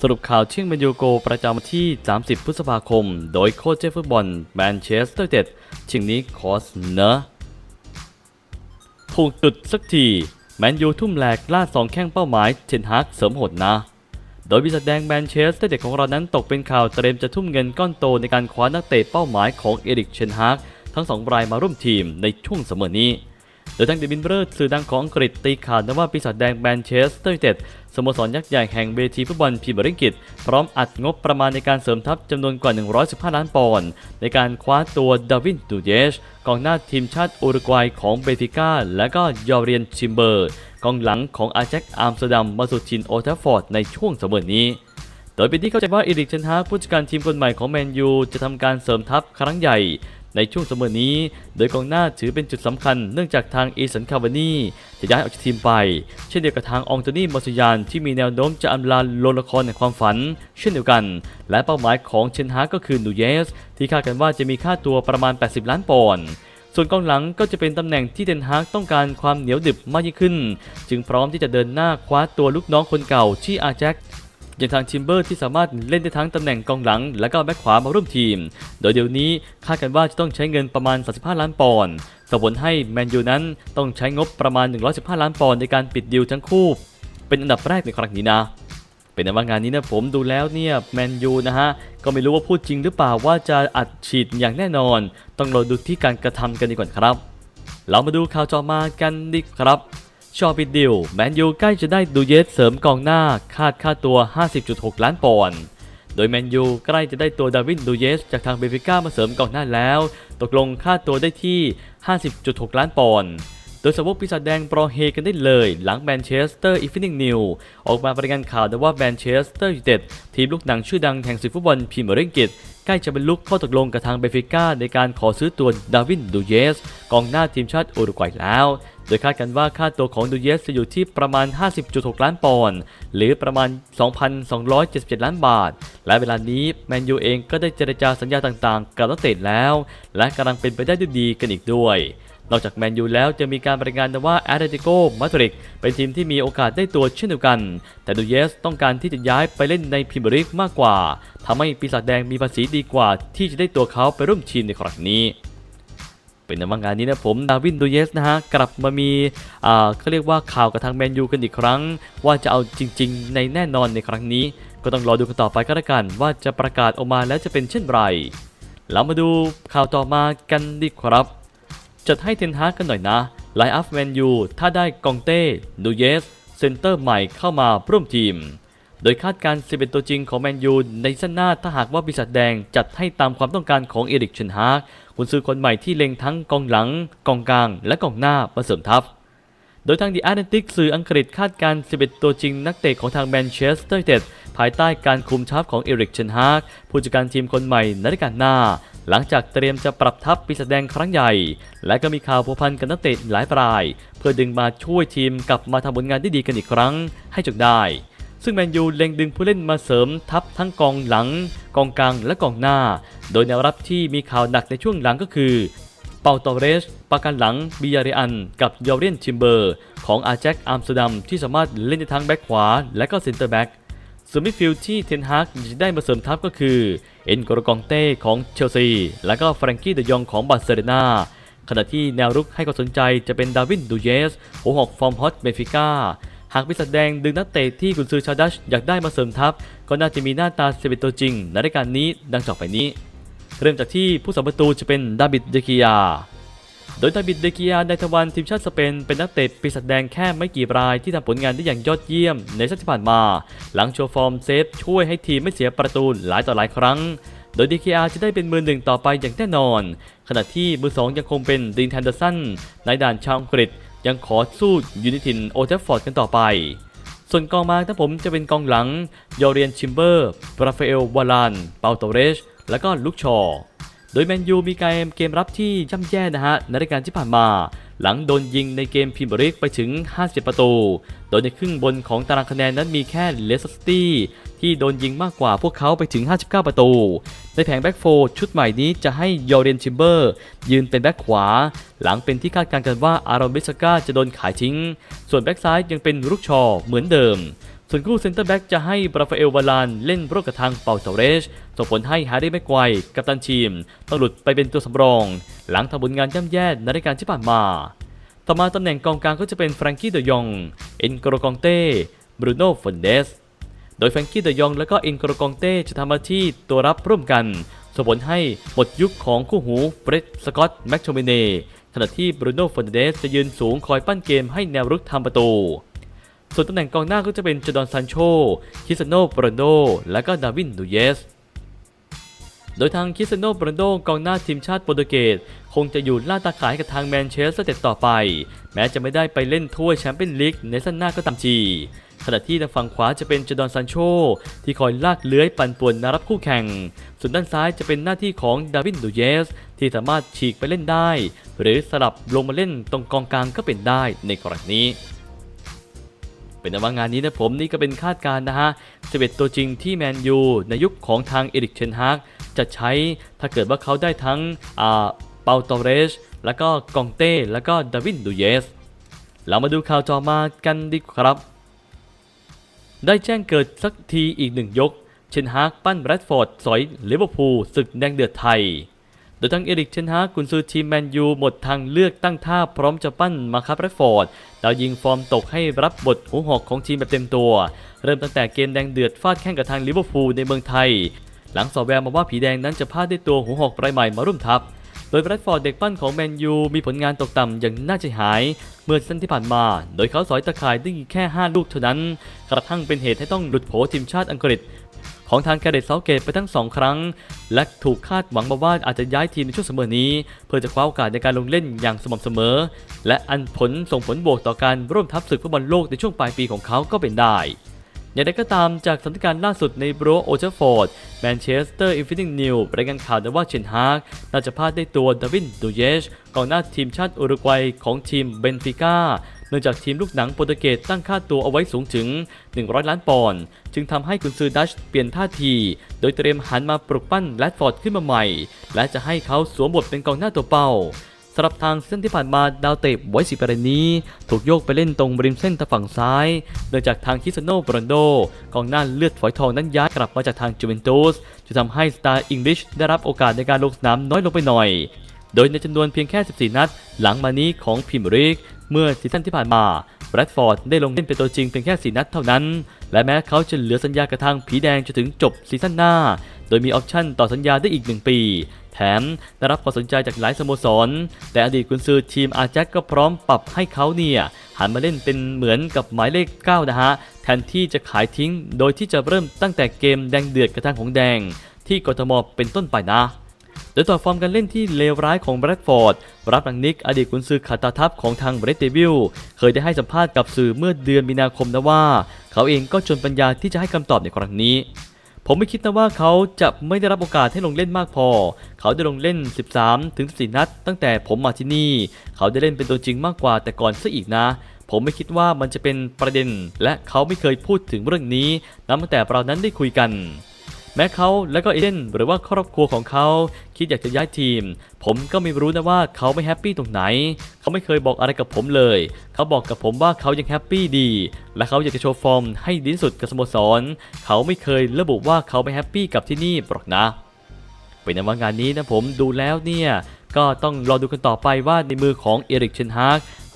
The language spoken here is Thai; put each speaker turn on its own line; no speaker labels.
สรุปข่าวเชียงแมนยูโกประจำวันที่ 30 พฤษภาคม โดยโค้ชเจฟฟุตบอลแมนเชสเตอร์เต็ดชิงนี้คอสเนอะถูกจุดสักที แมนยูทุ่มแหลกล่าสองแข้งเป้าหมายเทนฮากเสริมหดนะ โดยบริษัทแดงแมนเชสเตอร์เด็กของเรานั้นตกเป็นข่าวเตรียมจะทุ่มเงินก้อนโตในการคว้านักเตะเป้าหมายของเอริกเชนฮากทั้งสองรายมาร่วมทีมในช่วงเสมอนี้ โดยทางเดวินเบอร์สื่อดังของอังกฤษตีข่าวนะว่าปีศาจแดงแมนเชสเตอร์ยูไนเต็ดสโมสรยักษ์ใหญ่แห่งเวทีฟุตบอลพรีเมียร์ลีกอังกฤษพร้อมอัดงบประมาณในการเสริมทัพจำนวนกว่า 115 ล้านปอนด์ในการคว้าตัวดาวินดูเยชกองหน้าทีมชาติอุรุกวัยของเบฟิก้า และก็ยอร์เรียนชิมเบอร์ กองหลังของอาแจ็คอัมสเตอร์ดัมมาสู่ทินโอลด์แทัฟฟอร์ดในช่วงเสมอนี้โดยเป็นที่เข้าใจว่าอีริกเชนฮาผู้จัดการทีมคนใหม่ของแมนยูจะทำการเสริมทัพครั้งใหญ่ ในช่วงเสมอนี้ โดยกองหน้าถือเป็นจุดสำคัญเนื่องจากทางอีสันคาวานีจะย้ายออกจากทีมไป เช่นเดียวกับทางองโตนี่มอสยานที่มีแนวโน้มจะอำลาโลละครในความฝัน เช่นเดียวกัน และเป้าหมายของเชนฮากก็คือนูเยส ที่คาดกันว่าจะมีค่าตัวประมาณ 80 ล้านปอนด์ส่วนกองหลังก็จะเป็นตำแหน่งที่เดนฮากต้องการความเหนียวดึบมากยิ่งขึ้น จึงพร้อมที่จะเดินหน้าคว้าตัวลูกน้องคนเก่าที่อาแจ็ค อย่างทางชิมเบอร์ที่สามารถเล่นได้ทั้งตำแหน่งกองหลัง และก็แบ็คขวามาร่วมทีม โดยเดี๋ยวนี้คาดกันว่าจะต้องใช้เงินประมาณ 35 ล้านปอนด์ส่งผลให้แมนยูนั้นต้องใช้งบประมาณ 115 ล้านปอนด์ในการปิดดีลทั้งคู่ เป็นอันดับแรกในครั้งนี้นะ เป็นอันว่างานนี้นะผมดูแล้วเนี่ยแมนยูนะฮะก็ไม่รู้ว่าพูดจริงหรือเปล่าว่าจะอัดฉีดอย่างแน่นอน ต้องรอดูที่การกระทำกันดีกว่าครับ เรามาดูข่าวจอมากันดีครับ ชอปิดดิวแมนยูใกล้จะได้ดูเยสเสริมกองหน้าคาดค่าตัว 50.6 ล้านปอนด์โดยแมนยูใกล้จะได้ตัวดาวินดูเยสจากทางเบฟิก้ามาเสริมกองหน้าแล้ว ตกลงค่าตัวได้ที่ 50.6 ล้านปอนด์โดยสาวกปีศาจแดงโปรเฮกันได้เลย หลังแมนเชสเตอร์อีฟนิ่งนิวออกมารายงานข่าวว่าแมนเชสเตอร์ยูไนเต็ดทีมลูกหนังชื่อดังแห่งศึกฟุตบอลพรีเมียร์ลีก ใกล้จะบรรลุข้อตกลงกับทางเบฟิก้าในการขอซื้อตัวดาวินดูเยส กองหน้าทีมชาติอุรุกวัยแล้ว โดยคาดกันว่าค่าตัวของดูเยสจะอยู่ที่ประมาณ 50.6 ล้านปอนด์หรือประมาณ 2,277 ล้านบาท และเวลานี้แมนยูเองก็ได้เจรจาสัญญาต่างๆ กับนักเตะแล้ว และกำลังเป็นไปได้ด้วยดีกันอีกด้วย นอกจากแมนยูแล้วจะมีการรายงานว่าแอตเลติโกมาดริดเป็นทีมที่มีโอกาสได้ตัวเช่นเดียวกัน แต่ดูเยสต้องการที่จะย้ายไปเล่นในพรีเมียร์ลีกมากกว่าทำให้ปีศาจแดงมีภาษีดีกว่า ที่จะได้ตัวเขาไปร่วมทีมในครั้งนี้เป็นในว่างานนี้นะผมดาวินดูเยสนะฮะกลับมามีอ่าเขาเรียกว่าข่าวกับทางแมนยูกันอีกครั้ง ว่าจะเอาจริง ๆ ในแน่นอนในครั้งนี้ ก็ต้องรอดูกันต่อไปก็แล้วกัน ว่าจะประกาศออกมาแล้วจะเป็นเช่นไรเรามาดูข่าวต่อมากันดีครับ จัดให้เทนฮากกันหน่อยนะไลน์อัพแมนยูถ้าได้กองเต้ดูเยส เซนเตอร์ใหม่เข้ามาร่วมทีม โดยคาดการณ์11ตัวจริงของแมนยูในสั้นหน้าถ้าหากว่าปีศาจแดงจัดให้ตามความต้องการของเอริกเชนฮากคุณซื้อคนใหม่ที่เล็งทั้งกองหลัง กองกลาง และกองหน้ามาเสริมทัพโดยทาง The Atlantic สื่ออังกฤษคาดการณ์11 ตัวจริงนักเตะของทางแมนเชสเตอร์เต็ดภายใต้การคุมทัพของเอริกเชนฮากผู้จัดการทีมคนใหม่ในฤดูกาลหน้า หลังจากเตรียมจะปรับทัพปีศาจแดงครั้งใหญ่ และก็มีข่าวพัวพันกับนักเตะหลายราย เพื่อดึงมาช่วยทีมกลับมาทำผลงานที่ดีกันอีกครั้งให้จงได้ ซึ่งแมนยูเล็งดึงผู้เล่นมาเสริมทัพทั้งกองหลัง กองกลางและกองหน้า โดยแนวรับที่มีข่าวหนักในช่วงหลังก็คือเปาตอเรสประกันหลังบิยาเรอัน กับยอร์เรียนชิมเบอร์ ของอาแจ็คอัมสเตอร์ดัมที่สามารถเล่นได้ทั้งแบ็คขวาและก็เซนเตอร์แบ็ก ส่วนมิดฟิลด์ที่เทนฮากจะได้มาเสริมทัพก็คือ เอ็นโกรกองเต้ของเชลซี และก็แฟรงกี้เดยองของบาร์เซโลนาขณะที่แนวรุกให้ความสนใจจะเป็นดาวินดูเยสหัวหอกฟอร์มฮอตเบฟิก้าหากปีศาจแดงดึงนักเตะที่กุนซือชาดัชอยากได้มาเสริมทัพ ก็น่าจะมีหน้าตาเซเตัวจริงในรายการนี้ดังต่อไปนี้ เริ่มจากที่ผู้สัมประตูจะเป็นดาบิดเดกิยา โดยดาบิดเดกิยาไดทวันทีมชาติสเปนเป็นนักเตะปีศาจแดงแค่ไม่กี่รายที่ทำผลงานได้อย่างยอดเยี่ยมในช่วงที่ผ่านมา หลังโชว์ฟอร์มเซฟช่วยให้ทีมไม่เสียประตูหลายต่อหลายครั้ง โดย DKR จะได้เป็นมือหนึ่งต่อไปอย่างแน่นอน ขณะที่มือสองยังคงเป็นดินแทนเดอร์สันในด่านชาวอังกฤษยังขอสู้ยูนิทินโอเทฟฟอร์ดกันต่อไปส่วนกองมาถ้าผมจะเป็นกองหลัง ยอร์เรียนชิมเบอร์ ราฟาเอล วาลาน เปาโตเรช และก็ลุกชอ โดยแมนยูมีการเกมรับที่ย่ำแย่นะฮะในรายการที่ผ่านมา หลังโดนยิงในเกมพรีเมียร์ลีกไปถึง50ประตู โดยในครึ่งบนของตารางคะแนนนั้นมีแค่เลสเตอร์ซิตี้ที่โดนยิงมากกว่าพวกเขาไปถึง 59 ประตู ในแผงแบ็กโฟร์ชุดใหม่นี้จะให้ยอร์เรนชิมเบอร์ ยืนเป็นแบ็กขวา หลังเป็นที่คาดการณ์กันว่าอารอนเบสกาจะโดนขายทิ้ง ส่วนแบ็กซ้ายยังเป็นรุกชอเหมือนเดิม ส่วนคู่เซนเตอร์แบ็กจะให้บราฟาเอลวาลานเล่นร่วมกับทางเปาเตเรช ส่งผลให้ฮาร์รี่แม็กไกวกัปตันทีม ต้องหลุดไปเป็นตัวสำรอง หลังทำผลงานย่ำแย่ในรายการที่ผ่านมา ต่อมาตำแหน่งกองกลางก็จะเป็นแฟรงกี้เดยอง เอ็นโกรกองเต้ บรูโน่ฟอนเดส โดยแฟรงกี้เดยอง และก็เอ็นโกรกองเต้จะทำหน้าที่ตัวรับร่วมกัน ส่งผลให้หมดยุคของคู่หูเฟร็ดสกอตแม็กโทมิเน่ขณะที่บรูโน่ฟอนเดสจะยืนสูงคอยปั้นเกมให้แนวรุกทำประตู ส่วนตำแหน่งกองหน้าก็จะเป็นจอร์ดอนซานโชคิสเตยโนโปรโดและก็ดาวินนูเยส โดยทางคิสเตยโนโปรโดกองหน้าทีมชาติโปรตุเกสคงจะอยู่ล่าตาขายกับทางแมนเชสเตอร์เต็ดต่อไป แม้จะไม่ได้ไปเล่นถ้วยแชมเปี้ยนลีกในสั้นหน้าก็ตามทีขณะที่ทางฝั่งขวาจะเป็นจอร์ดอนซานโชที่คอยลากเลื้อยปั่นป่วนนารับคู่แข่ง ส่วนด้านซ้ายจะเป็นหน้าที่ของดาวินดูเยส ที่สามารถฉีกไปเล่นได้ หรือสลับลงมาเล่นตรงกองกลางก็เป็นได้ในกรณีนี้ เป็นว่างานนี้นะผมนี่ก็เป็นคาดการณ์นะฮะ11 ตัวจริงที่แมนยูในยุคของทางเอริกเชนฮากจะใช้ถ้าเกิดว่าเขาได้ทั้งอ่าเปาตอเรส แล้วก็กองเต้ แล้วก็ดาวินดูเยส เรามาดูข่าวต่อมากันดีครับ ได้แจ้งเกิดสักทีอีกหนึ่งยก เชนฮากปั้นแรดฟอร์ดสอยลิเวอร์พูลศึกแดงเดือดไทย โดยทั้งเอริกเชนฮากกุนซือทีมแมนยูหมดทางเลือกตั้งท่าพร้อมจะปั้นมาคับแรดฟอร์ดดาวยิงฟอร์มตกให้รับบทหัวหอกของทีมแบบเต็มตัว เริ่มตั้งแต่เกมแดงเดือดฟาดแข่งกับทางลิเวอร์พูลในเมืองไทย หลังสอบแววมาว่าผีแดงนั้นจะพลาดได้ตัวหัวหอกรายใหม่มาร่วมทัพโดยแรดฟอร์ดเด็กปั้นของแมนยูมีผลงานตกต่ำอย่างน่าใจหาย เมื่อซีซั่นที่ผ่านมา โดยเขาสอยตะข่ายได้แค่ 5 ลูกเท่านั้น กระทั่งเป็นเหตุให้ต้องหลุดโผทีมชาติอังกฤษ ของทางแกเรตเซาเกตไปทั้ง 2 ครั้ง และถูกคาดหวังมาว่าอาจจะย้ายทีมในช่วงเสมอนี้ เพื่อจะคว้าโอกาสในการลงเล่นอย่างสม่ำเสมอ และอันผลส่งผลบวกต่อการร่วมทัพศึกฟุตบอลโลกในช่วงปลายปีของเขาก็เป็นได้อย่างไรก็ตามจากสถานการณ์ล่าสุดในบรูโอเจอร์ฟอร์ดแมนเชสเตอร์อินฟินิงนิวรายงานข่าวว่าเชนฮากน่าจะพลาดได้ตัวดาวินดูเยชกองหน้าทีมชาติอุรุกวัยของทีมเบนฟิก้า เนื่องจากทีมลูกหนังโปรตุเกสตั้งค่าตัวเอาไว้สูงถึง 100 ล้านปอนด์จึงทำให้กุนซือดัชเปลี่ยนท่าที โดยเตรียมหันมาปลุกปั้นแรดฟอร์ดขึ้นมาใหม่ และจะให้เขาสวมบทเป็นกองหน้าตัวเป้าสำหรับทางเส้นที่ผ่านมาดาวเตะไว้สิประเด็นนี้ ถูกโยกไปเล่นตรงริมเส้นทางฝั่งซ้ายเนื่องจากทางคิสเตยโนโบรนโดกองหน้าเลือดฝอยทองนั้นย้ายกลับมาจากทางจูเวนตุสจะทำให้สตาร์อิงลิชได้รับโอกาสในการลงสนามน้อยลงไปหน่อย โดยในจำนวนเพียงแค่ 14 นัด หลังมานี้ของพรีเมียร์ลีก เมื่อซีซั่นที่ผ่านมาแรดฟอร์ดได้ลงเล่นเป็นตัวจริงเพียงแค่ 4 นัดเท่านั้น และแม้เขาจะเหลือสัญญากับทางผีแดงจนถึงจบซีซั่นหน้า โดยมีออปชั่นต่อสัญญาได้อีก 1 ปี แถมได้รับความสนใจจากหลายสโมสร แต่อดีตกุนซือทีมอาแจ็คก็พร้อมปรับให้เขาเนี่ยหันมาเล่นเป็นเหมือนกับหมายเลข 9 นะฮะ แทนที่จะขายทิ้ง โดยที่จะเริ่มตั้งแต่เกมแดงเดือดกระทางของแดง ที่กทมเป็นต้นไปนะ โดยต่อฟอร์มการเล่นที่เลวร้ายของแบรดฟอร์ด รับหลังนิกอดีตกุนซือขาตาทัพของทางเบรดเดวิลเคยได้ให้สัมภาษณ์กับสื่อเมื่อเดือนมีนาคมนะว่า เขาเองก็จนปัญญาที่จะให้คำตอบในครั้งนี้ผมไม่คิดนะว่าเขาจะไม่ได้รับโอกาสให้ลงเล่นมากพอ เขาได้ลงเล่น 13 ถึง 14 นัด ตั้งแต่ผมมาที่นี่ เขาได้เล่นเป็นตัวจริงมากกว่าแต่ก่อนซะอีกนะ ผมไม่คิดว่ามันจะเป็นประเด็น และเขาไม่เคยพูดถึงเรื่องนี้นับตั้งแต่เรานั้นได้คุยกัน แม้เขาและก็เอเดนหรือว่าครอบครัวของเขาคิดอยากจะย้ายทีม ผมก็ไม่รู้นะว่าเขาไม่แฮปปี้ตรงไหน เขาไม่เคยบอกอะไรกับผมเลย เขาบอกกับผมว่าเขายังแฮปปี้ดี และเขาอยากจะโชว์ฟอร์มให้ดีที่สุดกับสโมสร เขาไม่เคยระบุว่าเขาไม่แฮปปี้กับที่นี่หรอกนะ เป็นในว่างานนี้นะผมดูแล้วเนี่ยก็ต้องรอดูกันต่อไปว่าในมือของเอริกเชนฮาก